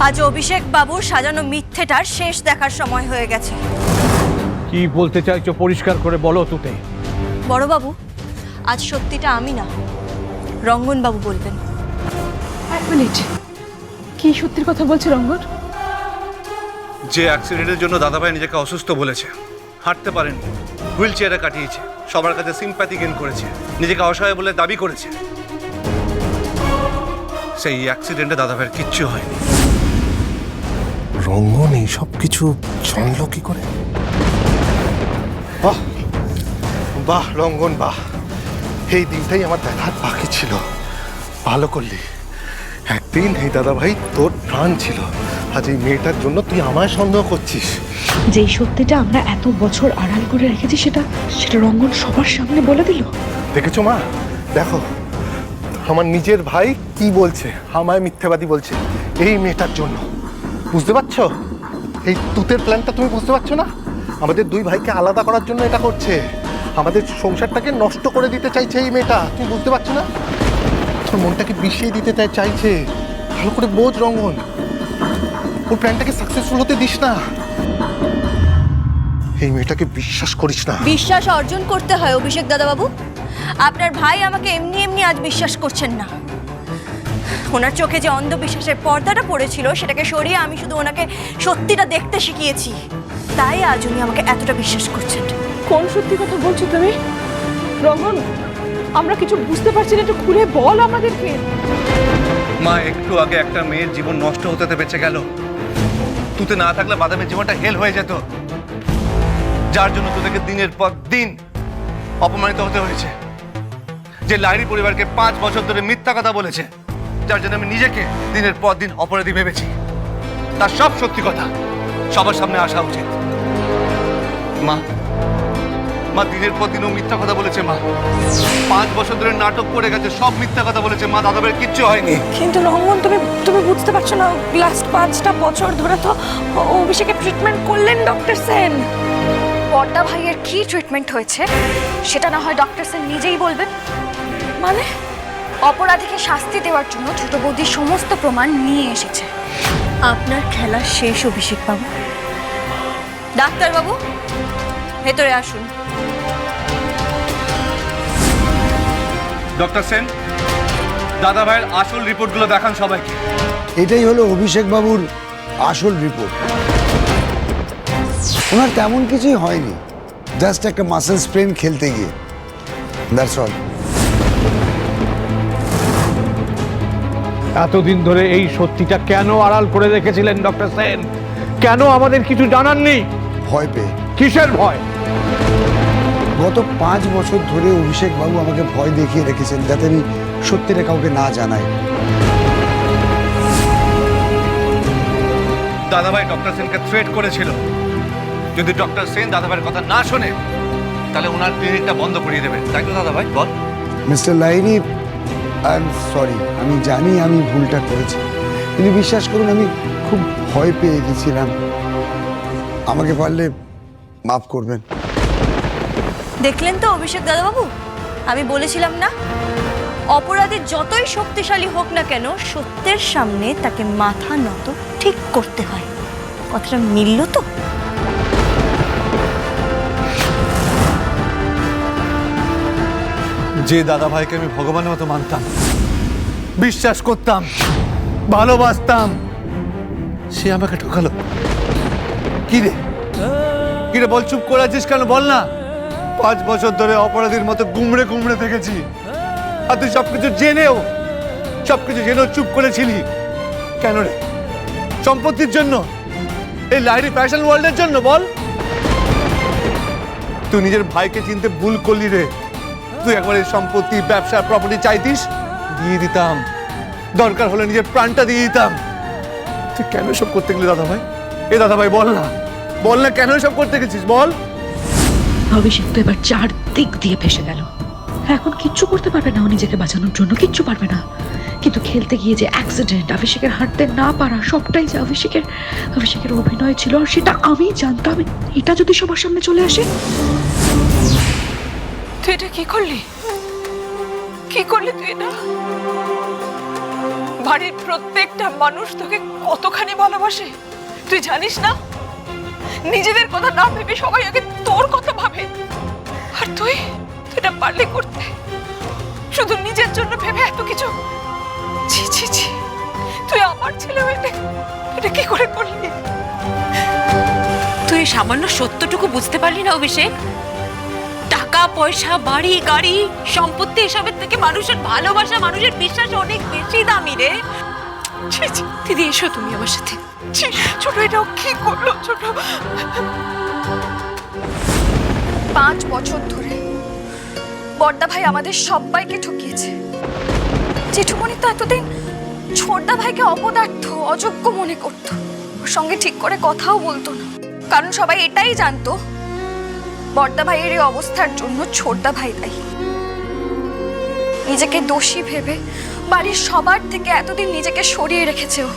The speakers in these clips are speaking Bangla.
আজ অভিষেক বাবুর সাজানো মিথ্যেটার শেষ দেখার সময় হয়ে গেছে। কি বলতে চাইছো পরিষ্কার করে বলো তুতে। বড়বাবু আজ সত্যিটা আমি না রঙ্গন বাবু বলবেন। এক মিনিট। কি সত্যির কথা বলছে রঙ্গন? যে অ্যাক্সিডেন্টের জন্য দাদাভাই নিজেকে অসুস্থ বলেছে হাঁটতে পারেন হুইল চেয়ারে কাটিয়েছে সবার কাছে সিম্প্যাথি গেন করেছে নিজেকে অসহায় বলে দাবি করেছে। সেই অ্যাক্সিডেন্টে দাদাভাইয়ের কিচ্ছু হয়নি। রঙ্গন এই সব কিছু জানলো কি করে? বাহ বাহ রঙ্গন বাহ। এই দিনটাই আমার দেখার বাকি ছিল। ভালো করলি। একদিন এই দাদা ভাই তোর প্রাণ ছিল। আজ এই মেয়েটার জন্য তুই আমায় সন্দেহ করছিস। যেই সত্যিটা আমরা এত বছর আড়াল করে রেখেছি সেটা সেটা রঙ্গন সবার সামনে বলে দিল। দেখেছ মা? দেখো আমার নিজের ভাই কি বলছে? আমায় মিথ্যাবাদী বলছে। এই মেয়েটার জন্য। বুঝতে পারছ? এই তুতের প্ল্যানটা তুমি বুঝতে পারছ না? আমাদের দুই ভাইকে আলাদা করার জন্য এটা করছে। আমাদের সংসারটাকে নষ্ট করে দিতে চাইছে এই মেয়েটা। তুমি বুঝতে পারছ না? তোর মনটাকে বিষিয়ে দিতে চাই চাইছে? ভালো করে বোঝ রঙ্গন। ওর প্ল্যানটাকে সাকসেসফুল হতে দিস না। এই মেয়েটাকে বিশ্বাস করিস না। বিশ্বাস অর্জন করতে হয় অভিষেক দাদাবাবু। আপনার ভাই আমাকে এমনি এমনি আজ বিশ্বাস করছেন না। ওনার চোখে যে অন্ধবিশ্বাসের পর্দাটা পড়েছিল সেটাকে সরিয়ে আমি শুধু ওনাকে সত্যিটা দেখতে শিখিয়েছি। তাই আজ উনি আমাকে এতটা বিশ্বাস করছেন। কোন সত্যি কথা বলছো তুমি? রঙ্গন আমরা কিছু বুঝতে পারছি না একটু খুলে বল আমাদেরকে। মা একটু আগে একটা মেয়ের জীবন নষ্ট হতে হতে বেঁচে গেল। তুতে না থাকলে বাদামের জীবনটা হেল হয়ে যেত। যার জন্য তোদেরকে দিনের পর দিন অপমানিত হতে হয়েছে। যে লাইরি পরিবারকে পাঁচ বছর ধরে মিথ্যা কথা বলেছে। যার জন্য আমি নিজেকে দিনের পর দিন অপরাধী ভেবেছি। তার সব সত্যি কথা সবার সামনে আসা উচিত। মা মা দিনের পর দিনও মিথ্যা কথা বলেছে মা। পাঁচ বছর ধরে নাটক করে গেছে সব মিথ্যা কথা বলেছে মা দাদাবের কিচ্ছু হয়নি। কিন্তু রঙ্গন তুমি তুমি বুঝতে পারছ না লাস্ট পাঁচটা বছর ধরে তো ও- অভিষেকের ট্রিটমেন্ট করলেন ডক্টর সেন। বড়দা ভাইয়ের কি ট্রিটমেন্ট হয়েছে সেটা না হয় ডক্টর সেন নিজেই বলবেন। মানে? অপরাধীকে শাস্তি দেওয়ার জন্য ছোট বৌদি সমস্ত প্রমাণ নিয়ে এসেছে। আপনার খেলা শেষ অভিষেক বাবু ডাক্তার বাবু ভেতরে আসুন। ডক্টর সেন দাদা ভাইয়ের আসল রিপোর্টগুলো দেখান সবাইকে। এটাই হলো অভিষেক বাবুর আসল রিপোর্ট। ওনার তেমন কিছুই হয়নি। জাস্ট একটা মাসেল স্প্রেন খেলতে গিয়ে। দ্যাটস অল এতদিন ধরে এই সত্যিটা কেন আড়াল করে রেখেছিলেন ডক্টর সেন? কেন আমাদের কিছু জানাননি ভয় পেয়ে। কিসের ভয়? গত পাঁচ বছর ধরে অভিষেক বাবু আমাকে ভয় দেখিয়ে রেখেছেন যাতে আমি সত্যিটা কাউকে না জানাই। দাদাভাই ডক্টর সেনকে থ্রেট করেছিল। যদি ডক্টর সেন দাদাভাইয়ের কথা না শোনে তাহলে ওনার ক্লিনিকটা বন্ধ করিয়ে দেবেন। তাই তো দাদা ভাই বল। মিস্টার লাইনি আই এম সরি আমি জানি আমি ভুলটা করেছি। কিন্তু বিশ্বাস করুন, আমি খুব ভয় পেয়ে গেছিলাম। আমাকে পারলে মাফ করবেন। দেখলেন তো অভিষেক দাদাবাবু? আমি বলেছিলাম না, অপরাধী যতই শক্তিশালী হোক না কেন, সত্যের সামনে তাকে মাথা নত ঠিক করতে হয়। কথাটা মিলল তো? যে দাদা ভাইকে আমি ভগবানের মতো মানতাম, বিশ্বাস করতাম, ভালোবাসতাম, সে আমাকে ঠকালো। কি রে? কি রে, বল, চুপ করে আছিস কেন? বল না। পাঁচ বছর ধরে অপরাধীর মতো গুমড়ে গুমড়ে থেকেছি। আর তুই সবকিছু জেনেও সবকিছু জেনেও চুপ করেছিলি। কেন রে? সম্পত্তির জন্য? এই লাইরি ফ্যাশন ওয়ার্ল্ডের জন্য, বল। তুই নিজের ভাইকে চিনতে ভুল করলি রে। তুই একবার এই সম্পত্তি, ব্যবসা প্রপার্টি চাইতিস, দিয়ে দিতাম। দরকার হলে নিজের প্রাণটা দিয়ে দিতাম। তুই কেন সব করতে গেলি দাদা ভাই এ দাদা ভাই বল না। বল না কেন সব করতে গেছিস, বল। অভিষেক তো এবার চার দিক দিয়ে ফেসে গেল। এখন কিচ্ছু করতে পারবে না ও নিজেকে বাঁচানোর জন্য, কিচ্ছু পারবে না। কিন্তু খেলতে গিয়ে যে অ্যাক্সিডেন্ট অভিষেকের হাঁটতে না পারা, সবটাই যে অভিষেকের অভিষেকের অভিনয় ছিল, আর সেটা আমি জানতাম। এটা যদি সবার সামনে চলে আসে তুই এটা কি করলি? কি করলি তুই এটা? বাড়ির প্রত্যেকটা মানুষ তোকে কতখানি ভালোবাসে? তুই জানিস না? নিজেদের কথা না ভেবে সবাই আগে তোর কথা ভাবে। আর তুই তুই এটা পারলি করতে? শুধু নিজের জন্য ভেবে এত কিছু? ছি ছি ছি। তুই আমার ছেলে এটা- এটা কি করে করলি? তুই সামান্য সত্যটুকু বুঝতে পারলি না, অভিষেক? টাকা, পয়সা, বাড়ি, গাড়ি, সম্পত্তি এসবের থেকে মানুষের ভালোবাসা, মানুষের বিশ্বাস অনেক বেশি দামি রে। দিদি, এসো তুমি আমার সাথে। ছোট এটাও কি করল, ছোট? পাঁচ বছর ধরে বড়দা ভাই আমাদের সবাইকে ঠকিয়েছে। জেঠুমণি তো এতদিন ছোটদা ভাইকে অপদার্থ, অযোগ্য মনে করত। সঙ্গে ঠিক করে কথাও বলতো না। কারণ সবাই এটাই জানতো বড়দা ভাইয়ের এই অবস্থার জন্য ছোটদা ভাই দায়ী। নিজেকে দোষী ভেবে বাড়ির সবার থেকে এতদিন নিজেকে সরিয়ে রেখেছে ও।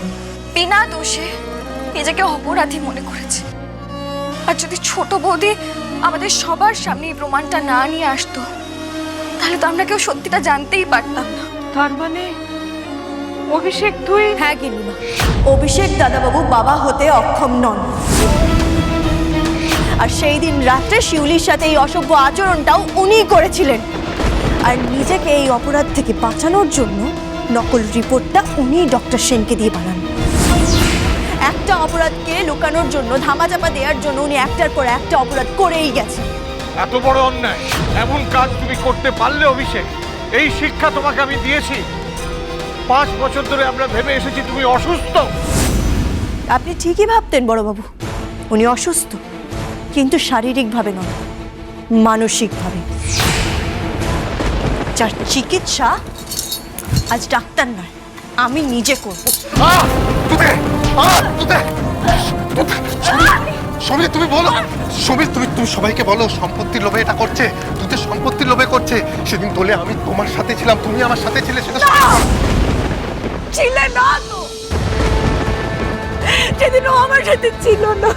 বিনা দোষে নিজেকে অপরাধী মনে করেছে। আর যদি ছোট বৌদি আমাদের সবার সামনে এই প্রমাণটা না নিয়ে আসতো তাহলে তো আমরা কেউ সত্যিটা জানতেই পারতাম না। তার মানে অভিষেক তুই? হ্যাঁ গিন্নিমা। অভিষেক দাদাবাবু বাবা হতে অক্ষম নন। আর সেই দিন রাত্রে শিউলির সাথে এই অসভ্য আচরণটাও উনিই করেছিলেন। আর নিজেকে এই অপরাধ থেকে বাঁচানোর জন্য নকল রিপোর্টটা উনিই ডক্টর সেনকে দিয়ে বানান। একটা অপরাধকে লুকানোর জন্য ধামাচাপা দেওয়ার জন্য উনি একটার পর একটা অপরাধ করেই গেছেন। এত বড় অন্যায় এমন কাজ তুমি করতে পারলে অভিষেক? এই শিক্ষা তোমাকে আমি দিয়েছি। পাঁচ বছর ধরে আমরা ভেবে এসেছি তুমি অসুস্থ। আপনি ঠিকই ভাবতেন বড়বাবু উনি অসুস্থ। কিন্তু শারীরিকভাবে নয় মানসিকভাবে। যার চিকিৎসা আজ ডাক্তার নয় আমি নিজে করব! সমীর! তুমি বলো। সমীর তুমি তুমি সবাইকে বলো সম্পত্তির লোভে এটা করছে তুতে সম্পত্তির লোভে করছে। সেদিন তোলে আমি তোমার সাথে ছিলাম তুমি আমার সাথে ছিলে সেটা ছিলে না তো। সেদিন ও আমার সাথে ছিল না।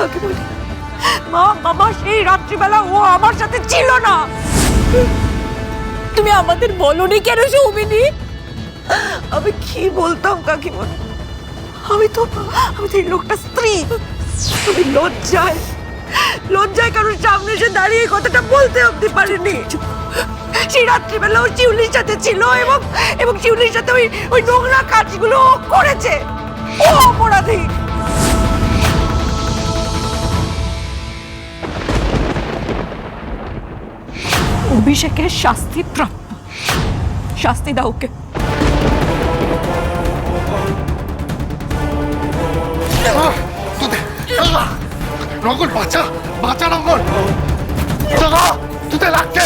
কাকে বলি মা, বাবা সেই রাত্রিবেলা ও আমার সাথে ছিল না। তুমি আমাদের বলনি কেন সৌমিনি? আমি কি বলতাম কাকিমণি আমি তো আমি তো এই লোকটা স্ত্রী। আমি লজ্জায় লজ্জায় কারোর সামনে এসে দাঁড়িয়ে কথাটা বলতে অব্দি পারিনি। সেই রাত্রিবেলা ও চিউলির সাথে ছিল এবং এবং চিউলির সাথে ওই ওই নোংরা কাজগুলো করেছে। ও অপরাধী। অভিষেকের শাস্তি প্রাপ্য শাস্তি দাও ওকে! নগর বাঁচা বাঁচা আহ! তুতে লাগছে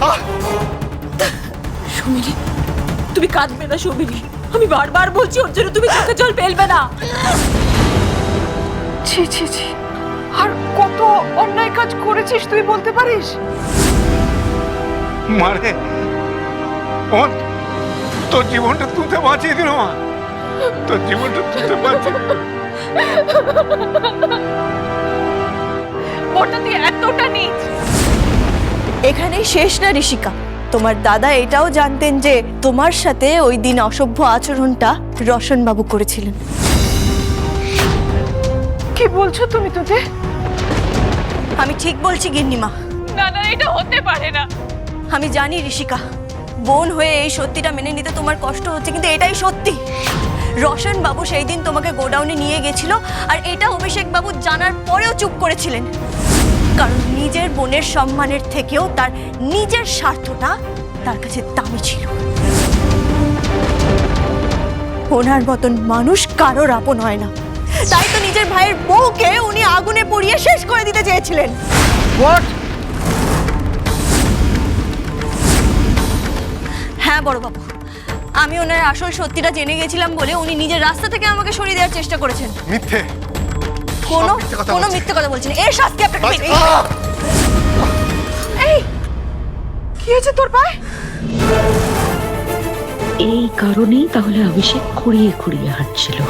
আহ! তুমি কাঁদবে না সুমিনি আমি বারবার বলছি ওর জন্য তুমি চোখে জল ফেলবে না ছি ছি ছি আর কত অন্যায় কাজ করেছিস তুই বলতে পারিস মারে। ও তোর জীবনটা তুতে বাঁচিয়ে দিল মা। তোর জীবনটা তুতে বাঁচিয়ে। ওটা তুই এতটা নিচ। এখানেই শেষ না ঋষিকা। তোমার দাদা এটাও জানতেন যে তোমার সাথে ওই দিন অসভ্য আচরণটা রশনবাবু করেছিলেন। কি বলছো তুমি তোতে আমি ঠিক বলছি গিন্নিমা। না না এটা হতে পারে না। আমি জানি, ঋষিকা। বোন হয়ে এই সত্যিটা মেনে নিতে তোমার কষ্ট হচ্ছে, কিন্তু এটাই সত্যি। রশন বাবু সেই দিন তোমাকে গোডাউনে নিয়ে গেছিল আর এটা অভিষেক বাবু জানার পরেও চুপ করেছিলেন। কারণ নিজের বোনের সম্মানের থেকেও তার নিজের স্বার্থটা তার কাছে দামি ছিল। ওনার মতন মানুষ কারোর আপন হয় না। তাই তো নিজের ভাইয়ের বউকে উনি আগুনে পুড়িয়ে শেষ করে দিতে চেয়েছিলেন? হ্যাঁ বড়বাবু আমি ওনার আসল সত্যিটা জেনে গেছিলাম বলে উনি নিজের রাস্তা থেকে আমাকে সরিয়ে দেওয়ার চেষ্টা করেছেন। মিথ্যে। কোনো কোনো মিথ্যে কথা বলছেন এর শাস্তি আপনাকে পেতেই হবে। আহ! কি হয়েছে তোর পায়ে? এই কারণেই তাহলে অভিষেক খুঁড়িয়ে খুঁড়িয়ে হাঁটছিল।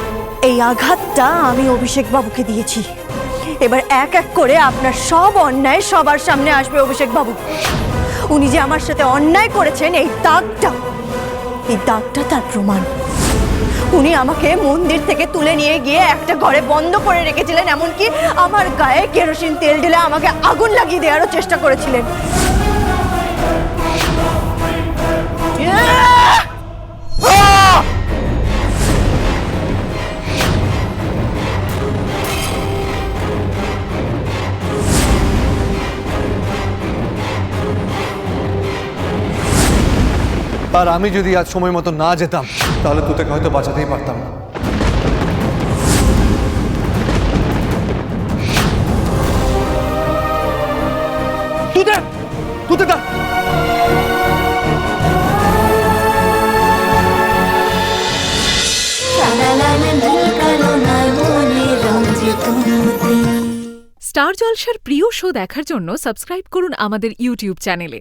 এই আঘাতটা আমি অভিষেক বাবুকে দিয়েছি। এবার এক এক করে আপনার সব অন্যায় সবার সামনে আসবে অভিষেক বাবু। উনি যে আমার সাথে অন্যায় করেছেন, এই দাগটা এই দাগটা তার প্রমাণ। উনি আমাকে মন্দির থেকে তুলে নিয়ে গিয়ে একটা ঘরে বন্ধ করে রেখেছিলেন, এমনকি আমার গায়ে কেরোসিন তেল ঢেলে আমাকে আগুন লাগিয়ে দেওয়ারও চেষ্টা করেছিলেন। আর আমি যদি আজ সময় মতো না যেতাম, তাহলে তোকে হয়তো বাঁচাতেই পারতাম। স্টার জলসার প্রিয় শো দেখার জন্য সাবস্ক্রাইব করুন আমাদের ইউটিউব চ্যানেলে।